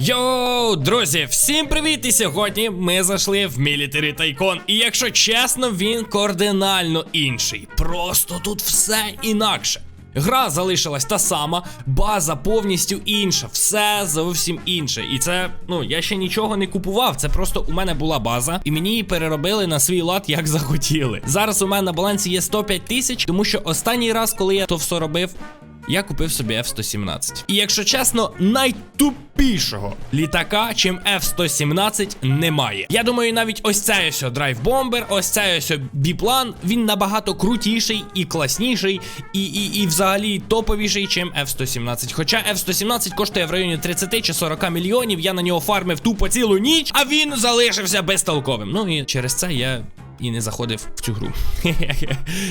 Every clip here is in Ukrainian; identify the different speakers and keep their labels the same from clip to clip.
Speaker 1: Йоу, друзі, всім привіт! І сьогодні ми зайшли в Military Tycoon. І якщо чесно, він кардинально інший. Просто тут все інакше. Гра залишилась та сама, база повністю інша, все зовсім інше. І це, ну, я ще нічого не купував. Це просто у мене була база, і мені її переробили на свій лад, як захотіли. Зараз у мене на балансі є 105 тисяч, тому що останній раз, коли я то все робив, я купив собі F-117. І якщо чесно, найтупішого літака, чим F-117, немає. Я думаю, навіть ось цей ось драйв-бомбер, ось цей ось біплан, він набагато крутіший і класніший, і, і, і взагалі топовіший, чим F-117. Хоча F-117 коштує в районі 30 чи 40 мільйонів, я на нього фармив тупо цілу ніч, а він залишився безтолковим. Ну і через це я і не заходив в цю гру.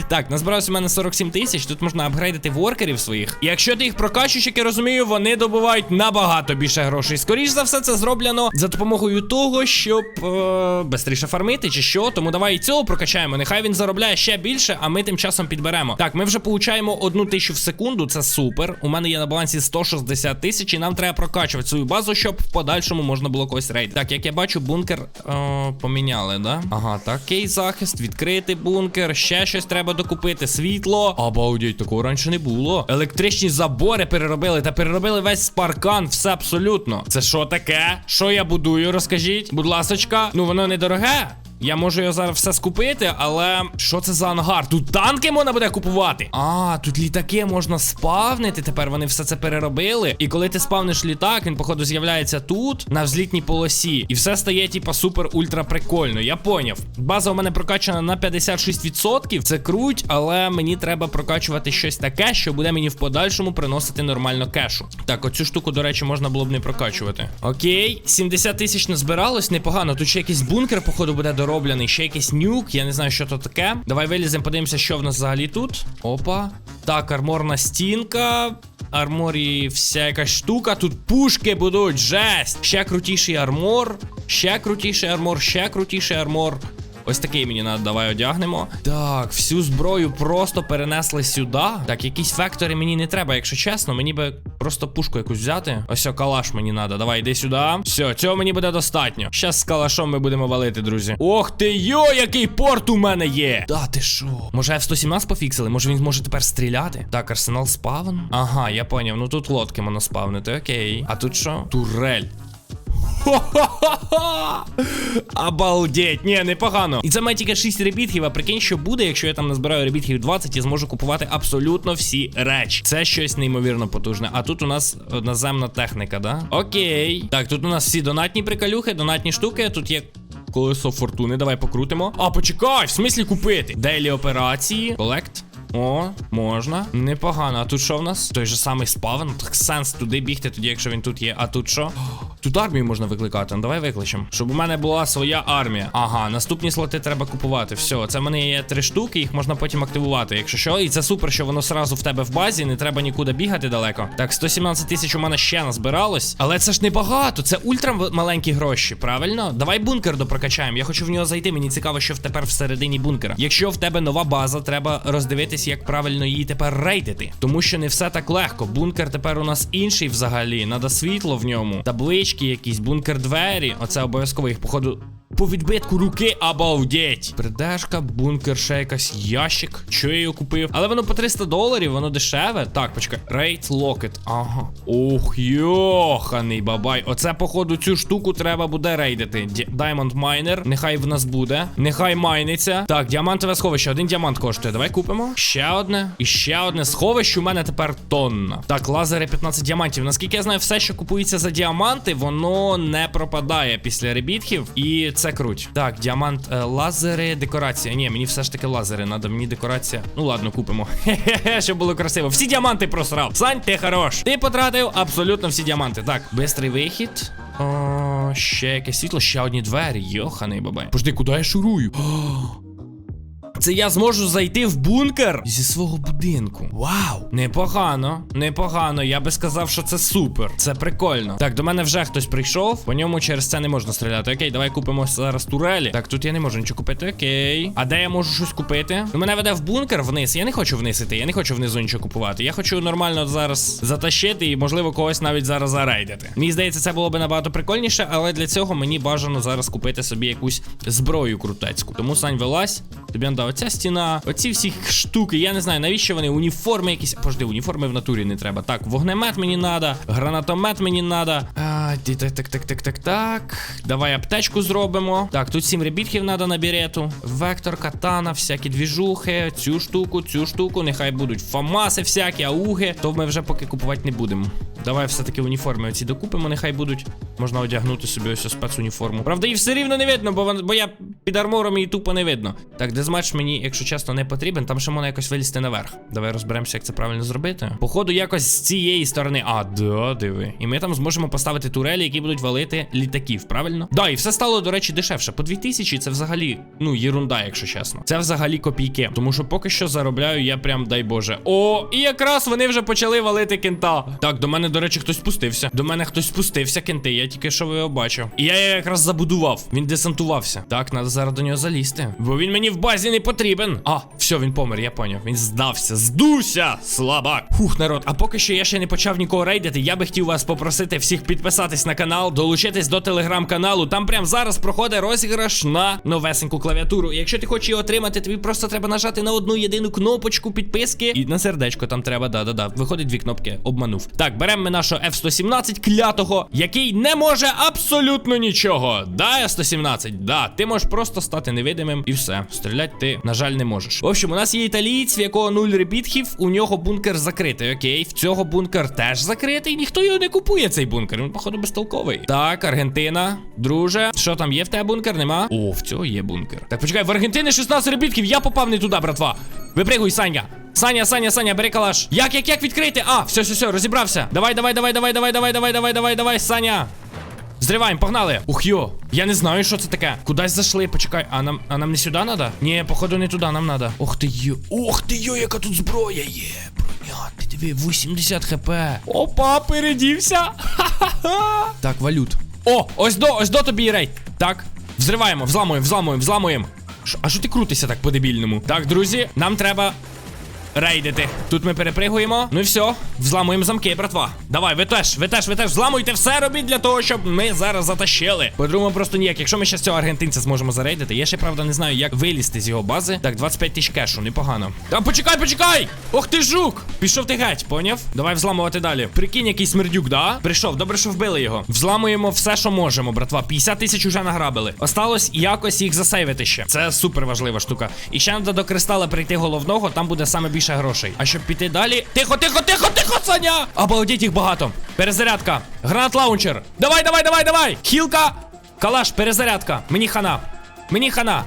Speaker 1: так, назбирався у мене 47 тисяч. Тут можна апгрейдити воркерів своїх. Якщо ти їх прокачуєш, як я розумію, вони добувають набагато більше грошей. Скоріш за все, це зроблено за допомогою того, щоб е бистріше фармити чи що. Тому давай і цього прокачаємо. Нехай він заробляє ще більше, а ми тим часом підберемо. Так, ми вже получаємо одну тисячу в секунду. Це супер. У мене є на балансі 160 тисяч, і нам треба прокачувати свою базу, щоб в подальшому можна було когось рейд. Так, як я бачу, бункер е поміняли, да? Ага, так, кейс захист, відкритий бункер, ще щось треба докупити, світло. Обалдіть, такого раніше не було. Електричні забори переробили та переробили весь паркан, все абсолютно. Це що таке? Що я будую? Розкажіть, будь ласочка. Ну воно недороге. Я можу його зараз все скупити, але що це за ангар? Тут танки можна буде купувати. А, тут літаки можна спавнити. Тепер вони все це переробили. І коли ти спавниш літак, він, походу, з'являється тут, на взлітній полосі. І все стає, типа, супер ультра прикольно. Я поняв. База у мене прокачана на 56%. Це круть, але мені треба прокачувати щось таке, що буде мені в подальшому приносити нормально кешу. Так, оцю штуку, до речі, можна було б не прокачувати. Окей, 70 тисяч назбиралось, непогано. Тут ще якийсь бункер, походу, буде дороблений, ще якийсь нюк. Я не знаю, що то таке. Давай виліземо, подивимося, що в нас взагалі тут. Опа. Так, арморна стінка. Арморі вся якась штука. Тут пушки будуть, жесть. Ще крутіший армор. Ще крутіший армор, ще крутіший армор. Ось такий мені надо, давай одягнемо. Так, всю зброю просто перенесли сюди. Так, якісь фактори мені не треба, якщо чесно. Мені би просто пушку якусь взяти. Ось о, калаш мені надо. Давай, йди сюди. Все, цього мені буде достатньо. Щас з калашом ми будемо валити, друзі. Ох ти йо, який порт у мене є! Да, ти що? Може F-117 пофіксили? Може він зможе тепер стріляти? Так, арсенал спавн. Ага, я поняв. Ну тут лодки можна спавнити, окей. А тут що? Турель. Хо-хо-хо-хо! Обалдеть, ні, непогано. І це має тільки 6 ребітків, а прикинь, що буде, якщо я там назбираю ребітків 20 і зможу купувати абсолютно всі речі. Це щось неймовірно потужне. А тут у нас наземна техніка, да? Окей. Так, тут у нас всі донатні приколюхи, донатні штуки. Тут є. Колесо фортуни, давай покрутимо. А, почекай, в смислі купити. Дейлі операції. Колект. О, можна. Непогано. А тут що в нас? Той же самий спавн. Сенс туди бігти, тоді, якщо він тут є. А тут що? Тут армію можна викликати. Ну давай викличемо. Щоб у мене була своя армія. Ага, наступні слоти треба купувати. Все, це в мене є три штуки, їх можна потім активувати. Якщо що, і це супер, що воно сразу в тебе в базі, не треба нікуди бігати далеко. Так, 117 тисяч у мене ще назбиралось. Але це ж небагато, це ультра маленькі гроші, правильно? Давай бункер допрокачаємо. Я хочу в нього зайти. Мені цікаво, що в тепер всередині бункера. Якщо в тебе нова база, треба роздивитись, як правильно її тепер рейдити. Тому що не все так легко. Бункер тепер у нас інший взагалі. Надо світло в ньому. Таблички якісь, бункер двері. Оце обов'язково їх, походу. По відбитку руки обалдеть. Придержка, бункер, ще якась ящик. Що я його купив? Але воно по 300 доларів, воно дешеве. Так, почекай. Рейд локет. Ага. Ох, йоханий бабай. Оце, походу, цю штуку треба буде рейдити. Diamond Miner. Нехай в нас буде. Нехай майниться. Так, діамантове сховище. Один діамант коштує. Давай купимо. Ще одне. І ще одне сховище. У мене тепер тонна. Так, лазери 15 діамантів. Наскільки я знаю, все, що купується за діаманти, воно не пропадає після ребітків. І це круть. Так, діамант, е, лазери, декорація. Ні, мені все ж таки лазери. Надо мені декорація. Ну ладно, купимо. Хе-хе-хе, щоб було красиво. Всі діаманти просрав. Сань, ти хорош. Ти потратив абсолютно всі діаманти. Так, бистрий вихід. О, ще якесь світло, ще одні двері. Йоханий бабай. Пожди, куди я шурую? Це я зможу зайти в бункер зі свого будинку. Вау! Непогано, непогано. Я би сказав, що це супер. Це прикольно. Так, до мене вже хтось прийшов. По ньому через це не можна стріляти. Окей, давай купимо зараз турелі. Так, тут я не можу нічого купити. Окей. А де я можу щось купити? Ну, Мене веде в бункер вниз. Я не хочу вниз іти. Я не хочу внизу нічого купувати. Я хочу нормально зараз затащити і, можливо, когось навіть зараз зарейдити. Мені здається, це було би набагато прикольніше, але для цього мені бажано зараз купити собі якусь зброю крутецьку. Тому Сань, вилазь. Тобі надо оця стіна, оці всі штуки. Я не знаю, навіщо вони уніформи якісь. Пожди, уніформи в натурі не треба. Так, вогнемет мені надо, гранатомет мені надо. А, так, так, так, так, так, так. Давай аптечку зробимо. Так, тут сім ребітків надо на бірету. Вектор, катана, всякі двіжухи, цю штуку, цю штуку. Нехай будуть фамаси всякі, ауги. То ми вже поки купувати не будемо. Давай все-таки уніформи оці докупимо, нехай будуть. Можна одягнути собі ось спецуніформу. Правда, і все рівно не видно, бо, бо я під армором її тупо не видно. Так, дезматч мені, якщо чесно, не потрібен. Там ще можна якось вилізти наверх. Давай розберемося, як це правильно зробити. Походу, якось з цієї сторони. А, да, диви. І ми там зможемо поставити турелі, які будуть валити літаків, правильно? Да, і все стало, до речі, дешевше. По 2000 це взагалі, ну, єрунда, якщо чесно. Це взагалі копійки. Тому що поки що заробляю я прям, дай Боже. О, і якраз вони вже почали валити кента. Так, до мене, до речі, хтось спустився. До мене хтось спустився, кенти. Я тільки що його бачив. І я якраз забудував. Він десантувався. Так, треба зараз до нього залізти. Бо він мені в базі не потрібен. А, все, він помер, я поняв. Він здався. Здувся! Слабак. Фух, народ. А поки що я ще не почав нікого рейдити. Я би хотів вас попросити всіх підписатись на канал, долучитись до телеграм-каналу. Там прямо зараз проходить розіграш на новесеньку клавіатуру. І якщо ти хочеш її отримати, тобі просто треба нажати на одну єдину кнопочку підписки. І на сердечко там треба, да-да-да. Виходить дві кнопки, обманув. Так, беремо ми нашого F117 клятого, який не може абсолютно нічого. Да, F117, да, ти можеш просто стати невидимим і все. Стріляти ти, на жаль, не можеш. В общем, у нас є італієць, в якого нуль репітхів, у нього бункер закритий. Окей, в цього бункер теж закритий. Ніхто його не купує, цей бункер. Він, походу, безтолковий. Так, Аргентина, друже. Що там є в тебе бункер? Нема? О, в цього є бункер. Так, почекай, в Аргентини 16 репітків, я попав не туди, братва. Випригуй, Саня. Саня, Саня, Саня, бери калаш. Як, як, як відкрити? А, все, все, все, розібрався. Давай, давай, давай, давай, давай, давай, давай, давай, давай, давай, Саня. Зриваємо, погнали. Ух йо. Я не знаю, що це таке. Кудись зайшли, почекай. А нам, а нам не сюди надо? Ні, походу не туди, нам надо. Ох ти йо. Ох ти йо, яка тут зброя є. Броня, ти диви, 80 хп. Опа, передівся. Ха-ха-ха. Так, валют. О, ось до, ось до тобі рейд. Так. Взриваємо, взламуємо, взламуємо, взламуємо. А що ти крутишся так по-дебільному? Так, друзі, нам треба рейдити. Тут ми перепригуємо. Ну і все, взламуємо замки, братва. Давай, ви теж, ви теж, ви теж взламуйте все робіть для того, щоб ми зараз затащили. По-другому просто ніяк. Якщо ми ще з цього аргентинця зможемо зарейдити, я ще правда не знаю, як вилізти з його бази. Так, 25 тисяч кешу, непогано. Та почекай, почекай! Ох ти жук! Пішов ти геть, поняв? Давай взламувати далі. Прикинь, який смердюк, да? Прийшов, добре, що вбили його. Взламуємо все, що можемо, братва. 50 тисяч уже награбили. Осталось якось їх засейвити ще. Це супер важлива штука. І ще треба до кристала прийти головного, там буде саме більше грошей. А щоб піти далі. Тихо, тихо, тихо, тихо, Саня! Обалдіть їх багато. Перезарядка. Гранат лаунчер. Давай, давай, давай, давай! Хілка! Калаш, перезарядка. Мені хана. Мені хана.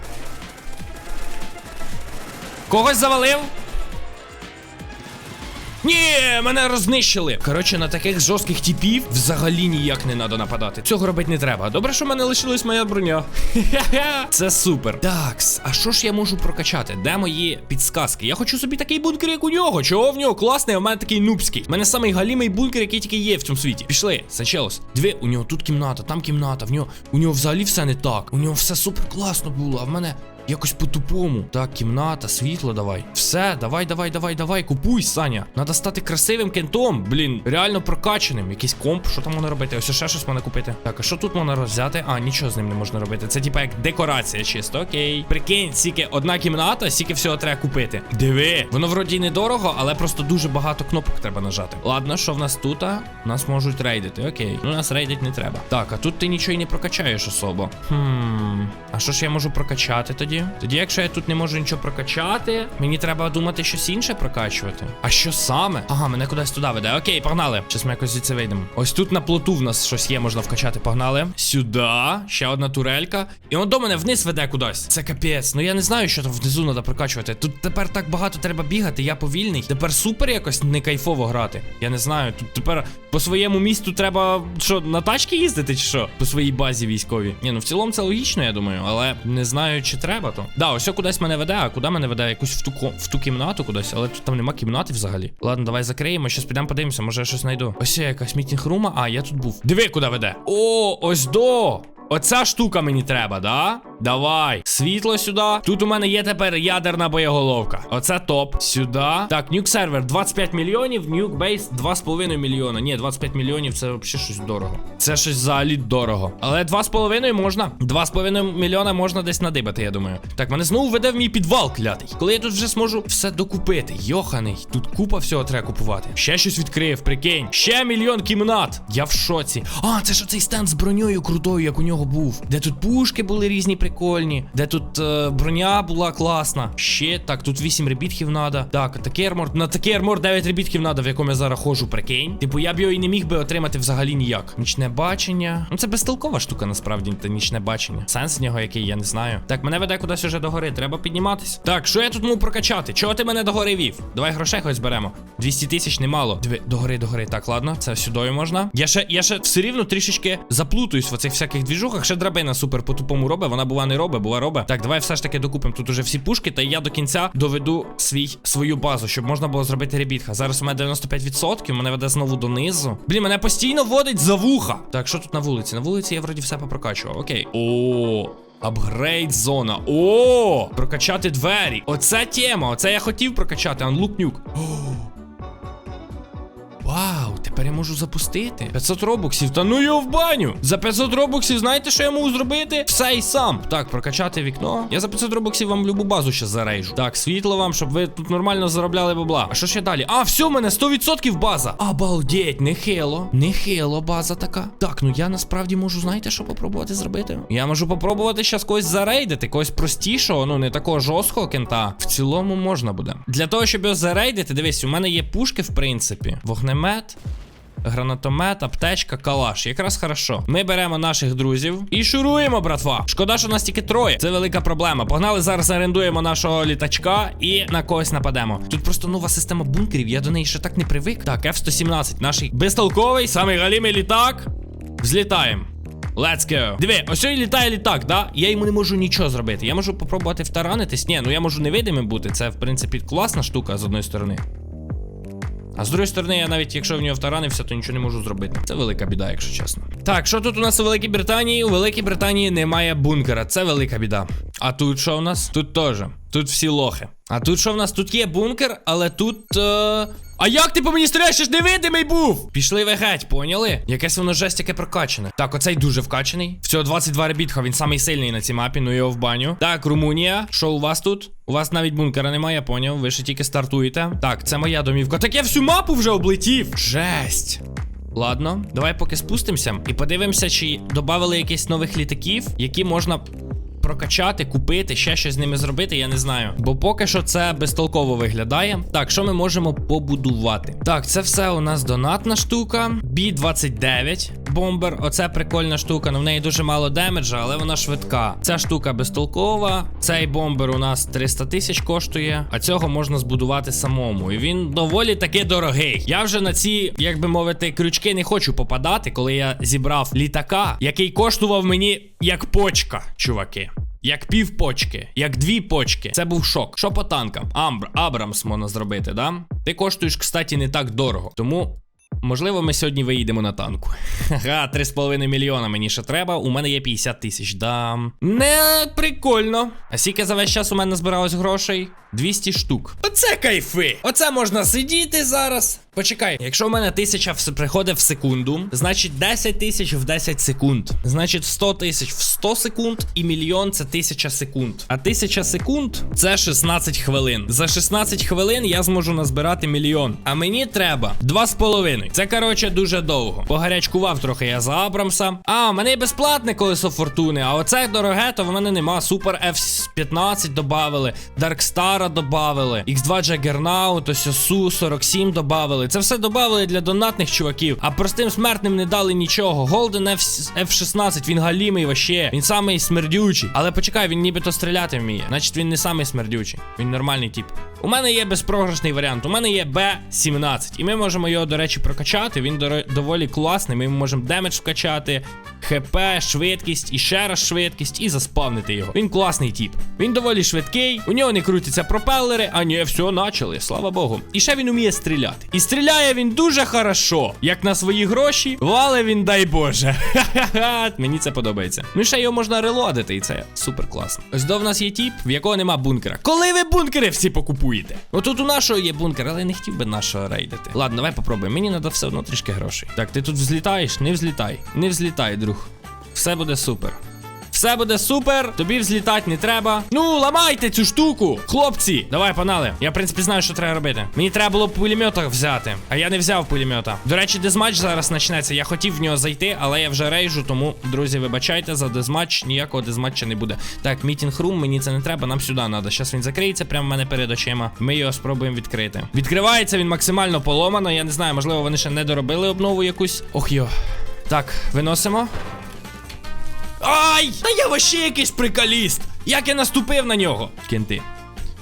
Speaker 1: Когось завалив? Ні, мене рознищили. Коротше, на таких жорстких типів взагалі ніяк не треба нападати. Цього робити не треба. Добре, що в мене лишилась моя броня. Це супер. Такс, а що ж я можу прокачати? Де мої підсказки? Я хочу собі такий бункер, як у нього. Чого в нього класний, а в мене такий нубський. У мене самий галімий бункер, який тільки є в цьому світі. Пішли, Санчелос. Дві, у нього тут кімната, там кімната. В нього у нього взагалі все не так. У нього все супер класно було, а в мене. Якось по-тупому. Так, кімната, світло давай. Все, давай, давай, давай, давай, купуй, Саня. Надо стати красивим кентом. Блін, реально прокачаним. Якийсь комп, що там можна робити? Ось ще щось можна купити. Так, а що тут можна розвзяти? А, нічого з ним не можна робити. Це типа як декорація чисто. Окей. Прикинь, стільки одна кімната, стільки всього треба купити. Диви. Воно вроді недорого, але просто дуже багато кнопок треба нажати. Ладно, що в нас тут? Нас можуть рейдити. Окей. Ну нас рейдить не треба. Так, а тут ти нічого й не прокачаєш особо. Хм. А що ж я можу прокачати тоді? Тоді, якщо я тут не можу нічого прокачати, мені треба думати щось інше прокачувати. А що саме? Ага, мене кудись туди веде. Окей, погнали. Щас ми якось звідси вийдемо. Ось тут на плоту в нас щось є, можна вкачати. Погнали. Сюди. Ще одна турелька. І он до мене вниз веде кудись. Це капець. Ну я не знаю, що там внизу треба прокачувати. Тут тепер так багато треба бігати, я повільний. Тепер супер якось не кайфово грати. Я не знаю. Тут тепер По своєму місту треба що, на тачки їздити чи що? По своїй базі військовій. Ні, ну в цілому це логічно, я думаю, але не знаю, чи треба то. Да, ось кудись мене веде, а куди мене веде? Якусь в ту в ту кімнату кудись, але тут там нема кімнати взагалі. Ладно, давай закриємо, щас підемо подивимося, може я щось знайду. Ось є якась мітінг рума. А, я тут був. Диви, куди веде. О, ось до. Оця штука мені треба, да? Давай. Світло сюди. Тут у мене є тепер ядерна боєголовка. Оце топ. Сюди. Так, нюк сервер 25 мільйонів, нюк бейс 2,5 мільйона. Ні, 25 мільйонів це взагалі щось дорого. Це щось взагалі дорого. Але 2,5 можна. 2,5 мільйона можна десь надибати, я думаю. Так, мене знову веде в мій підвал клятий. Коли я тут вже зможу все докупити. Йоханий, тут купа всього треба купувати. Ще щось відкрив, прикинь. Ще мільйон кімнат. Я в шоці. А, це ж оцей стенд з броньою крутою, як у нього був. Де тут пушки були різні прикольні. Де тут е, броня була класна. Ще так, тут 8 ребітків надо. Так, такий армор. На такий армор 9 ребітків надо, в якому я зараз ходжу, прикинь. Типу, я б його і не міг би отримати взагалі ніяк. Нічне бачення. Ну це безтолкова штука, насправді, та нічне бачення. Сенс в нього який, я не знаю. Так, мене веде кудись уже до гори, треба підніматись. Так, що я тут можу прокачати? Чого ти мене до гори вів? Давай грошей хоч зберемо. 200 тисяч немало. Диви, до гори, до гори. Так, ладно, це сюди можна. Я ще, я ще все рівно трішечки заплутуюсь в оцих всяких двіжухах. Ще драбина супер по-тупому робить. Вона бува не робить, бува робить. Так, давай все ж таки докупимо тут уже всі пушки, та я до кінця доведу свій свою базу, щоб можна було зробити ребітха. Зараз у мене 95%, мене веде знову донизу. Блін, мене постійно водить за вуха. Так, що тут на вулиці? На вулиці я вроді все попрокачував. Окей. О. Апгрейд зона. О! Прокачати двері. Оце тема. Оце я хотів прокачати. Unlock нюк. Вау, тепер я можу запустити. 500 робоксів. Та ну його в баню. За 500 робоксів, знаєте, що я можу зробити? Все і сам. Так, прокачати вікно. Я за 500 робоксів вам любу базу ще зарейжу. Так, світло вам, щоб ви тут нормально заробляли бабла. А що ще далі? А, все, в мене 100% база. Обалдеть, нехило. Нехило база така. Так, ну я насправді можу, знаєте, що попробувати зробити? Я можу попробувати щас когось зарейдити, когось простішого, ну не такого жорсткого кента. В цілому можна буде. Для того, щоб його зарейдити, дивись, у мене є пушки, в принципі. Вогнемет. Гранатомет, аптечка, калаш. Якраз хорошо. Ми беремо наших друзів і шуруємо, братва. Шкода, що нас тільки троє. Це велика проблема. Погнали зараз орендуємо нашого літачка і на когось нападемо. Тут просто нова система бункерів. Я до неї ще так не привик. Так, F-117, наш безтолковий, самий галімий літак. Злітаємо. Let's go. Диви, ось і літає літак, да? Я йому не можу нічого зробити. Я можу попробувати втаранитись. Ні, ну я можу невидимим бути. Це, в принципі, класна штука з одної сторони. А з другої сторони, я навіть якщо в нього втаранився, то нічого не можу зробити. Це велика біда, якщо чесно. Так, що тут у нас у Великій Британії? У Великій Британії немає бункера. Це велика біда. А тут що у нас? Тут теж. Тут всі лохи. А тут що в нас? Тут є бункер, але тут. Е... А як ти по мені стріляєш? Я ж невидимий був! Пішли ви геть, поняли? Якесь воно жесть яке прокачане. Так, оцей дуже вкачаний. Всього 22 ребітха, він самий сильний на цій мапі, ну його в баню. Так, Румунія. Що у вас тут? У вас навіть бункера немає, поняв. Ви ще тільки стартуєте. Так, це моя домівка. Так я всю мапу вже облетів. Жесть. Ладно, давай поки спустимося і подивимося, чи додали якісь нових літаків, які можна прокачати, купити, ще щось з ними зробити, я не знаю. Бо поки що це безтолково виглядає. Так, що ми можемо побудувати? Так, це все у нас донатна штука. B29 бомбер. Оце прикольна штука. Ну в неї дуже мало демеджа, але вона швидка. Ця штука безтолкова. Цей бомбер у нас 300 тисяч коштує, а цього можна збудувати самому. І він доволі таки дорогий. Я вже на ці, як би мовити, крючки не хочу попадати, коли я зібрав літака, який коштував мені як почка, чуваки. Як пів почки, як дві почки. Це був шок. Що по танкам? Амбр, Абрамс можна зробити, да? Ти коштуєш, кстати, не так дорого. Тому. Можливо, ми сьогодні виїдемо на танку. Ха, 3,5 мільйона мені ще треба. У мене є 50 тисяч. Да. Не прикольно. А скільки за весь час у мене збиралось грошей? 200 штук. Оце кайфи! Оце можна сидіти зараз. Почекай, якщо у мене тисяча приходить в секунду, значить 10 тисяч в 10 секунд. Значить 100 тисяч в 100 секунд і мільйон це 1000 секунд. А 1000 секунд це 16 хвилин. За 16 хвилин я зможу назбирати мільйон. А мені треба 2,5. Це коротше дуже довго. Погарячкував трохи я за Абрамса. А, у мене є безплатне колесо фортуни. А оце дороге, то в мене нема. Супер F15 додавали. Даркстара Вейдера добавили, X2 Juggernaut, ось Су 47 добавили. Це все добавили для донатних чуваків, а простим смертним не дали нічого. Голден F, F16, він галімий вообще. Він самий смердючий. Але почекай, він нібито стріляти вміє. Значить, він не самий смердючий. Він нормальний тип. У мене є безпрограшний варіант. У мене є Б17. І ми можемо його, до речі, прокачати. Він доре- доволі класний. Ми можемо демедж вкачати, ХП, швидкість і ще раз швидкість, і заспавнити його. Він класний тип. Він доволі швидкий, у нього не крутяться пропелери, а ні, все, начали, слава Богу. І ще він уміє стріляти. І стріляє він дуже хорошо. Як на свої гроші, вале він, дай Боже. Ха-ха-ха. Мені це подобається. Ну ще його можна релодити, і це супер класно. Ось до в нас є тіп, в якого нема бункера. Коли ви бункери всі покупуєте? Отут у нашого є бункер, але не хотів би нашого рейдити. Ладно, давай попробуємо. Мені треба все одно трішки грошей. Так, ти тут взлітаєш? Не взлітай. Не взлітай, друг. Все буде супер. Все буде супер, тобі взлітати не треба. Ну, ламайте цю штуку, хлопці. Давай, панали. Я, в принципі, знаю, що треба робити. Мені треба було пулемета взяти, а я не взяв пулемета. До речі, дезматч зараз почнеться. Я хотів в нього зайти, але я вже рейжу, тому, друзі, вибачайте за дезматч. Ніякого дезматча не буде. Так, мітінг рум, мені це не треба, нам сюди треба. Зараз він закриється прямо в мене перед очима. Ми його спробуємо відкрити. Відкривається він максимально поломано. Я не знаю, можливо, вони ще не доробили обнову якусь. Ох йо. Так, виносимо. Ай! Та я вообще якийсь приколіст! Як я наступив на нього? Кінти.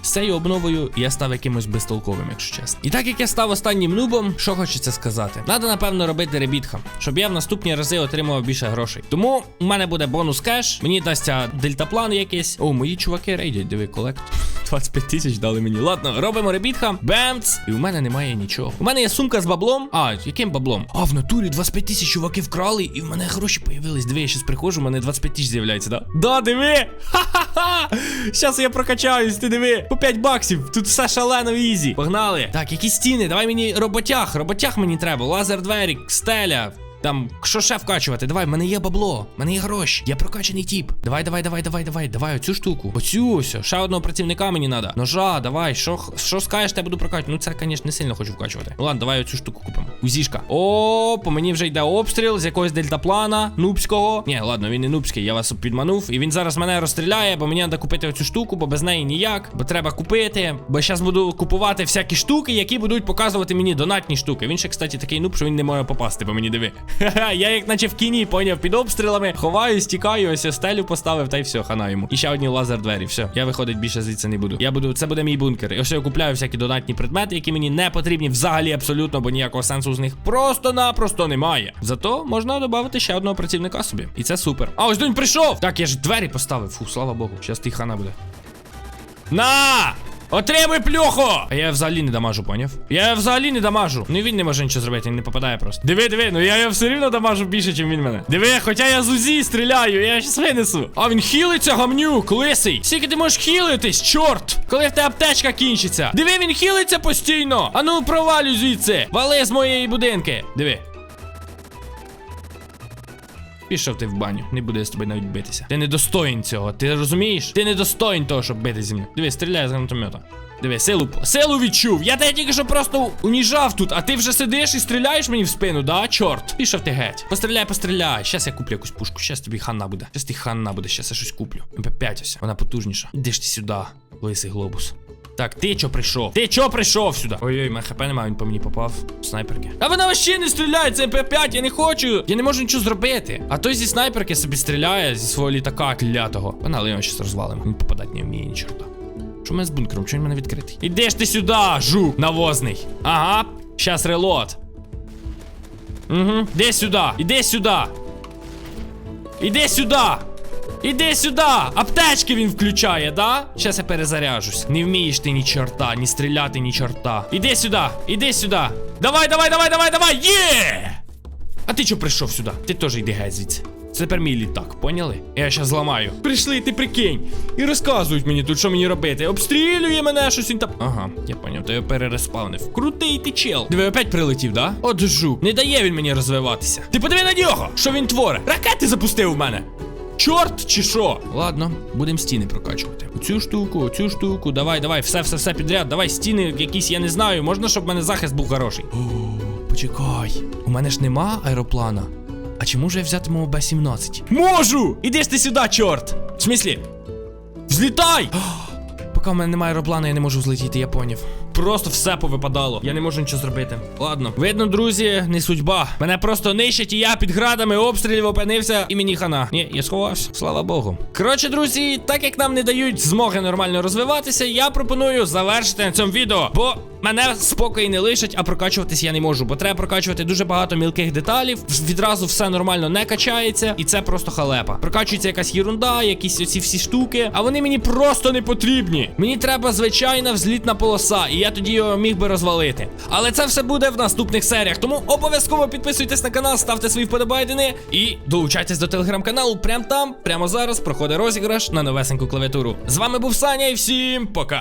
Speaker 1: З цією обновою я став якимось безтолковим, якщо чесно. І так як я став останнім нубом, що хочеться сказати? Надо, напевно, робити ребітхам, щоб я в наступні рази отримував більше грошей. Тому у мене буде бонус кеш, мені дасться дельтаплан якийсь. О, мої чуваки рейдять, диви, колект. 25 тисяч дали мені. Ладно, робимо ребітхам. Бемц! І у мене немає нічого. У мене є сумка з баблом. А, яким баблом? А, в натурі 25 тисяч чуваки вкрали, і в мене гроші появились. Диви, я щас приходжу, у мене 25 тисяч з'являється, да? Да, диви! Ха-ха-ха! Щас я прокачаюсь, ти диви. По 5 баксів. Тут все шалено ізі. Погнали. Так, які стіни? Давай мені роботяг. Роботяг мені треба. Лазер двері, стеля. Там, що ще вкачувати? Давай, в мене є бабло, в мене є гроші. Я прокачаний тіп. Давай, давай, давай, давай, давай, давай, оцю штуку. Оцю ось. Ще одного працівника мені треба. Ножа, давай, що, що скажеш, я буду прокачувати. Ну це, звісно, не сильно хочу вкачувати. Ну ладно, давай оцю штуку купимо. Узішка. О, по мені вже йде обстріл з якогось дельтаплана нубського. Ні, ладно, він не нубський, я вас підманув. І він зараз мене розстріляє, бо мені треба купити оцю штуку, бо без неї ніяк. Бо треба купити. Бо зараз буду купувати всякі штуки, які будуть показувати мені донатні штуки. Він ще, кстати, такий нуб, що він не може попасти, бо мені диви. Я як наче в кіні, поняв, під обстрілами. Ховаю, стікаю, ось стелю поставив, та й все, хана йому. І ще одні лазер двері. Все, я виходить більше звідси не буду. Я буду, це буде мій бункер. І ось я купляю всякі донатні предмети, які мені не потрібні взагалі абсолютно, бо ніякого сенсу з них просто-напросто немає. Зато можна додати ще одного працівника собі. І це супер. А ось він прийшов! Так, я ж двері поставив. Фу, слава Богу. Щас ти хана буде. На! Отримуй плюху! А я взагалі не дамажу, поняв? Я взагалі не дамажу. Ну і він не може нічого зробити, він не попадає просто. Диви, диви, ну я його все рівно дамажу більше, ніж він мене. Диви, хоча я з УЗІ стріляю, я щас винесу. А він хілиться, гамнюк, лисий. Скільки ти можеш хілитись, чорт! Коли в тебе аптечка кінчиться. Диви, він хілиться постійно. А ну провалюй звідси. Вали з моєї будинки. Диви. Пішов ти в баню, не буде з тобою навіть битися. Ти не достоїн цього, ти розумієш? Ти не достоїн того, щоб бити зі мною. Диви, стріляє з гранатомета. Диви, силу, силу відчув. Я тебе тільки що просто уніжав тут, а ти вже сидиш і стріляєш мені в спину, да? Чорт. Пішов ти геть. Постріляй, постріляй. Щас я куплю якусь пушку. Щас тобі хана буде. Щас ти хана буде, щас я щось куплю. МП5 ось. Вона потужніша. Іди ж ти сюди, лисий глобус. Так, ти чо прийшов? Ти чо прийшов сюди? Ой-ой, мене хп немає, він по мені попав. Снайперки. А вона вообще не стріляє, це МП5, я не хочу. Я не можу нічого зробити. А той зі снайперки собі стріляє зі свого літака клятого. Панали його щас розвалимо. Він попадати не вміє ні чорта. Що мене з бункером? Чого він мене відкритий? Іди ж ти сюди, жук навозний. Ага, щас релот. Угу, іди сюди, іди сюди. Іди сюди. Іди сюди! Аптечки він включає, да? Щас я перезаряжусь. Не вмієш ти ні чорта, ні стріляти, ні чорта. Іди сюди, іди сюди. Давай, давай, давай, давай, давай! Є! А ти чо прийшов сюди? Ти теж йди геть звідси. Це тепер мій літак, поняли? Я щас зламаю. Прийшли, ти прикинь. І розказують мені тут, що мені робити. Обстрілює мене щось він там. Ага, я поняв, то я перереспавнив. Крутий ти чел. Диви, опять прилетів, да? От жук. Не дає він мені розвиватися. Ти подиви на нього! Що він творить? Ракети запустив в мене. Чорт чи що? Ладно, будемо стіни прокачувати. Оцю штуку, оцю штуку. Давай, давай, все, все, все підряд. Давай стіни якісь, я не знаю. Можна, щоб в мене захист був хороший. О, почекай. У мене ж нема аероплана. А чи можу я взятиму Б-17? Можу! Іди ж ти сюди, чорт! В смислі? Злітай! поки в мене немає аероплану, я не можу злетіти, я поняв. Просто все повипадало. Я не можу нічого зробити. Ладно. Видно, друзі, не судьба. Мене просто нищать, і я під градами обстрілів опинився, і мені хана. Ні, я сховався. Слава Богу. Коротше, друзі, так як нам не дають змоги нормально розвиватися, я пропоную завершити на цьому відео. Бо мене спокій не лишать, а прокачуватись я не можу. Бо треба прокачувати дуже багато мілких деталів. Відразу все нормально не качається, і це просто халепа. Прокачується якась єрунда, якісь оці всі штуки, а вони мені просто не потрібні. Мені треба звичайна взлітна полоса, і я тоді його міг би розвалити. Але це все буде в наступних серіях. Тому обов'язково підписуйтесь на канал, ставте свої вподобайдини і долучайтесь до телеграм-каналу. Прямо там, прямо зараз проходить розіграш на новесеньку клавіатуру. З вами був Саня і всім пока.